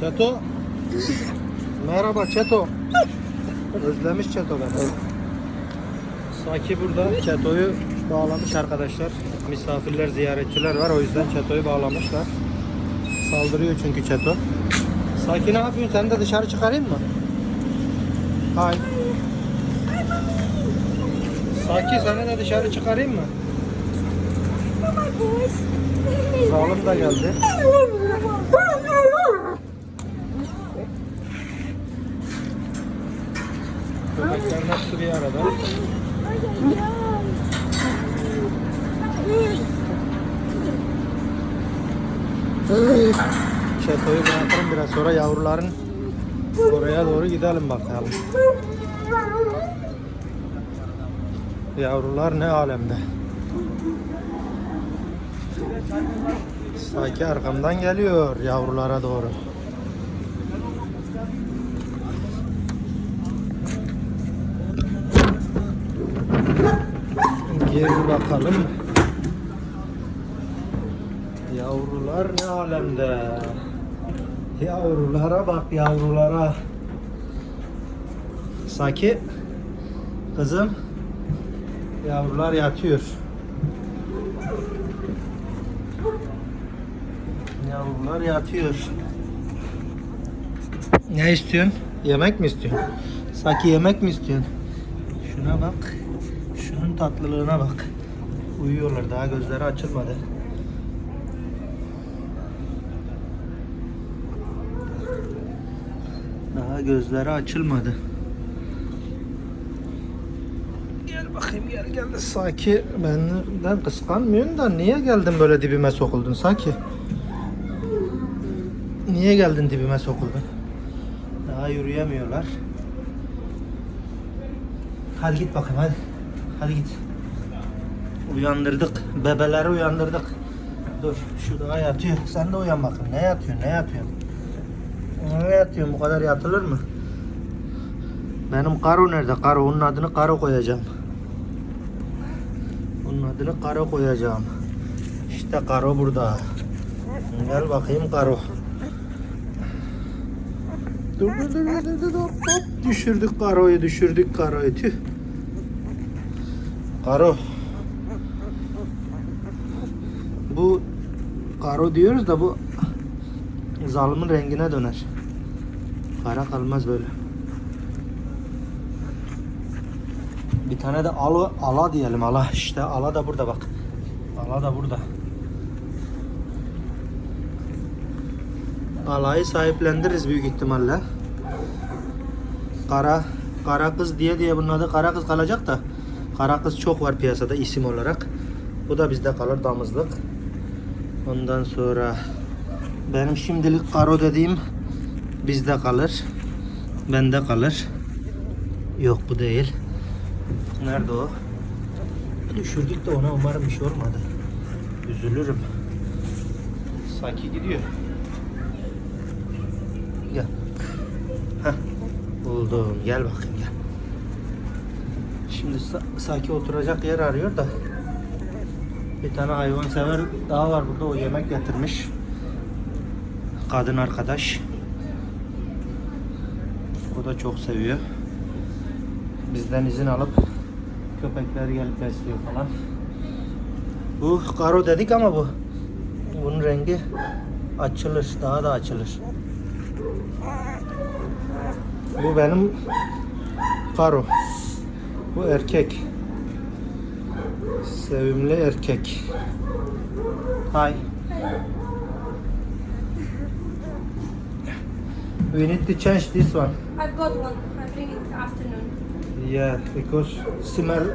Çeto. Merhaba Çeto. Özlemiş Çeto beni. Saki burada Çeto'yu bağlamış arkadaşlar. Misafirler, ziyaretçiler var. O yüzden Çeto'yu bağlamışlar. Saldırıyor çünkü Çeto. Saki ne yapıyorsun? Seni de dışarı çıkarayım mı? Hay. Saki seni de dışarı çıkarayım mı? Zalim da geldi. Köpeklerin hepsi bir arada. Çetoyu bırakalım biraz sonra yavruların oraya doğru gidelim bakalım. Yavrular ne alemde. Sanki arkamdan geliyor yavrulara doğru. Gir bakalım. Yavrular ne alemde. Yavrulara bak yavrulara. Saki kızım yavrular yatıyor. Yavrular yatıyor. Ne istiyorsun? Yemek mi istiyorsun? Saki yemek mi istiyorsun? Şuna bak. Şunun tatlılığına bak. Uyuyorlar daha gözleri açılmadı. Daha gözleri açılmadı. Gel bakayım gel gel. Saki benden kıskanmıyorsun da niye geldin böyle dibime sokuldun Saki? Niye geldin dibime sokuldun? Daha yürüyemiyorlar. Hadi git bakayım hadi. Hadi git. Uyandırdık. Bebeleri uyandırdık. Dur şu daha yatıyor. Sen de uyan bakayım. Ne yatıyorsun? Ne yatıyorsun? Ne yatıyorsun? Bu kadar yatılır mı? Benim Karo nerede? Karo. Onun adını Karo koyacağım. Onun adını Karo koyacağım. İşte Karo burada. Gel bakayım Karo. Dur dur dur dur dur. Hop, düşürdük Karo'yu düşürdük Karo'yu tüh. Karo. Bu Karo diyoruz da bu zalimin rengine döner. Kara kalmaz böyle. Bir tane de ala, ala diyelim ala. İşte ala da burada bak. Ala da burada. Alayı sahiplendiririz büyük ihtimalle. Kara kara kız diye diye bunun adı kara kız kalacak da kara kız çok var piyasada isim olarak. Bu da bizde kalır damızlık. Ondan sonra benim şimdilik karo dediğim bizde kalır. Bende kalır. Yok bu değil. Nerede o? Düşürdük de ona umarım bir şey olmadı. Üzülürüm. Saki gidiyor. Gel. Heh. Buldum. Gel bakayım. Şimdi sa- Saki oturacak yer arıyor da. Bir tane hayvansever daha var burada. O yemek getirmiş. Kadın arkadaş. O da çok seviyor. Bizden izin alıp köpekler gelip besliyor falan. Bu karo dedik ama bu. Bunun rengi açılır. Daha da açılır. Bu benim karo. Bu erkek. Sevimli erkek. Hi. We need to change this one. I've got one. I bring it afternoon. Yeah, because smell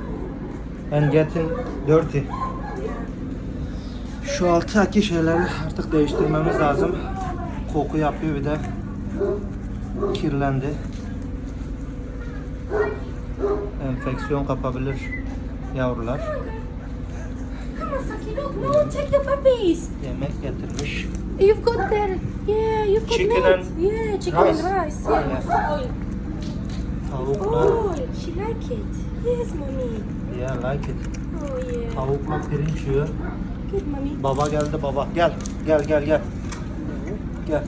and getting dirty. Şu alttaki şeyleri artık değiştirmemiz lazım. Koku yapıyor bir de kirlendi. Enfeksiyon kapabilir yavrular. No, take the puppies. Yemek getirmiş. You've got there. Yeah, you've got Chicken meat. and yeah, chicken rice. and rice. Yeah. Yeah. Tavukla. Oh, she like it. Yes, mommy. Yeah, like it. Oh yeah. Tavukla pirinç yiyor. Good, mommy. Baba geldi baba. Gel. Gel gel gel. Gel.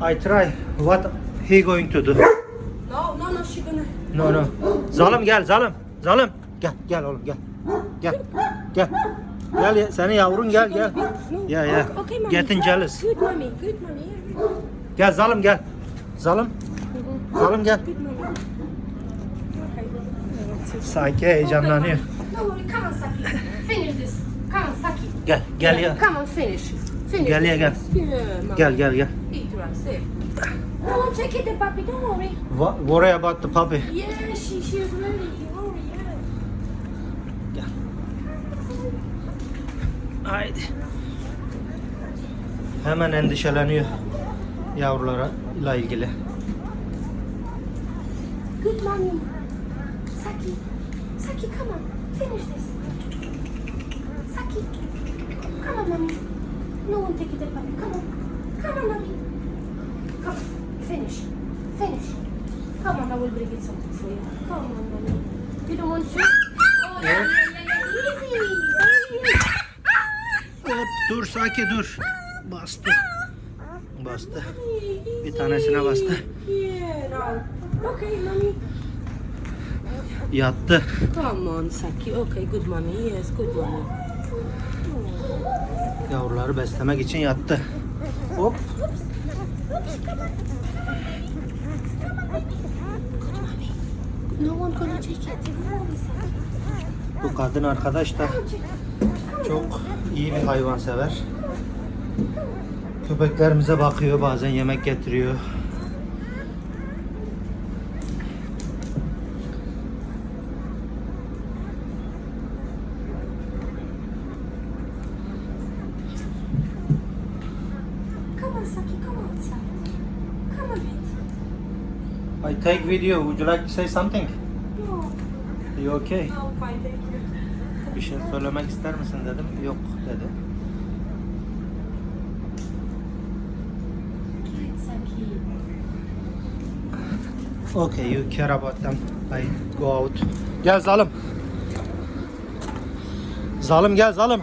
I try. What he going to do? No, no, no, she gonna. No no. Zalim gel zalim. Zalim. Gel gel oğlum gel. Gel. Gel. Gel ya- senin yavrun gel gel. Okay, mommy. Getting jealous. Good, mommy. Good, mommy. Gel zalim gel. Zalim. Zalim gel. Sanki heyecanlanıyor. Gel gel ya. Gel ya, gel. Gel gel gel. No, take it, the puppy. Don't worry. What, worry about the puppy. Yeah, she she is ready. Don't worry. Yeah. Haydi. Hemen endişeleniyor yavrulara ile ilgili. Good mommy. Saki. Saki, come on. Finish this. Saki. Come on, mommy. No one take it, the puppy. Come on. Come on, mommy. Come on. Finish. Finish. Come on, I will bring it something for you. Come on, mommy. You don't want to? Oh, yeah, yeah, yeah, yeah. Easy. Easy. Hop dur Saki dur. Bastı. Bastı. Bir tanesine bastı. Yeah, now. Okay, mommy. Yattı. Come on, Saki. Okay, good mommy. Yes, good mommy. Yavruları beslemek için yattı. Hop. No one gonna take it. Bu kadın arkadaş da çok iyi bir hayvansever. Köpeklerimize bakıyor, bazen yemek getiriyor. Come on, Saki. Come outside. Come on, baby. I take video. Would you like to say something? No. You okay? No, fine, thank you. Bir şey söylemek ister misin dedim. Yok dedi. Okay, you care about them. I go out. Gel zalim. Zalim gel zalim.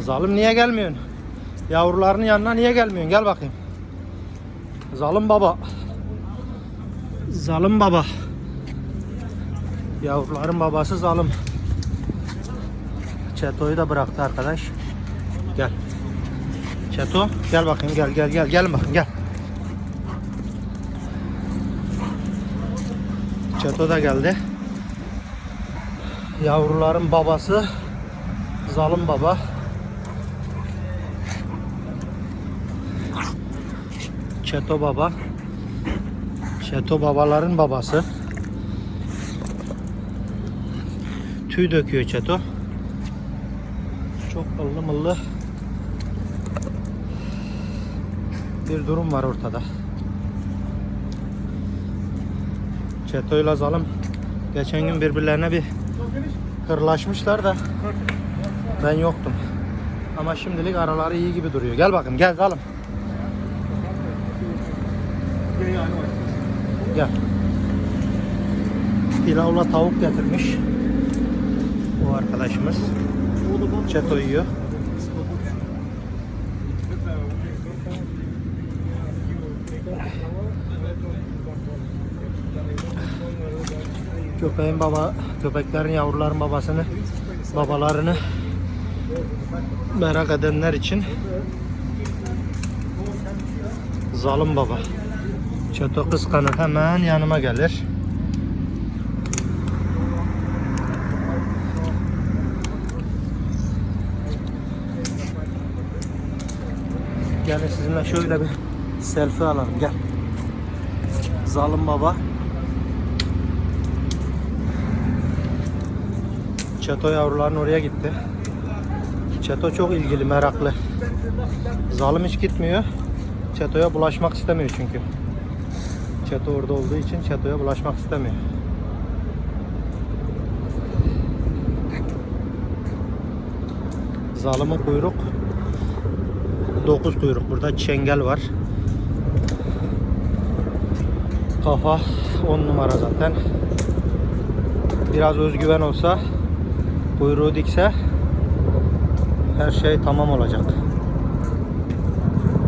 Zalim niye gelmiyorsun? Yavrularının yanına niye gelmiyorsun? Gel bakayım. Zalim baba. Zalim baba. Yavruların babası zalim. Çeto'yu da bıraktı arkadaş. Gel. Çeto gel bakayım gel gel gel gel bakayım gel. Çeto da geldi. Yavruların babası Zalim baba. Çeto baba. Çeto babaların babası. Tüy döküyor Çeto. Çok ıllı mıllı bir durum var ortada. Çeto ile Zalim geçen gün birbirlerine bir hırlaşmışlar da ben yoktum. Ama şimdilik araları iyi gibi duruyor. Gel bakayım gel Zalim. Gel. Pilavla tavuk getirmiş. Bu arkadaşımız. Çeto yiyor. Köpeğin baba, köpeklerin yavruların babasını, babalarını merak edenler için Zalim baba. Çeto kıskanır hemen yanıma gelir. Gelin sizinle şöyle bir selfie alalım gel. Zalim baba. Çeto yavruların oraya gitti. Çeto çok ilgili, meraklı. Zalim hiç gitmiyor. Çeto'ya bulaşmak istemiyor çünkü. Çeto orada olduğu için Çeto'ya bulaşmak istemiyor. Zalimin kuyruk 9 kuyruk. Burada çengel var. Kafa 10 numara zaten. Biraz özgüven olsa kuyruğu dikse her şey tamam olacak.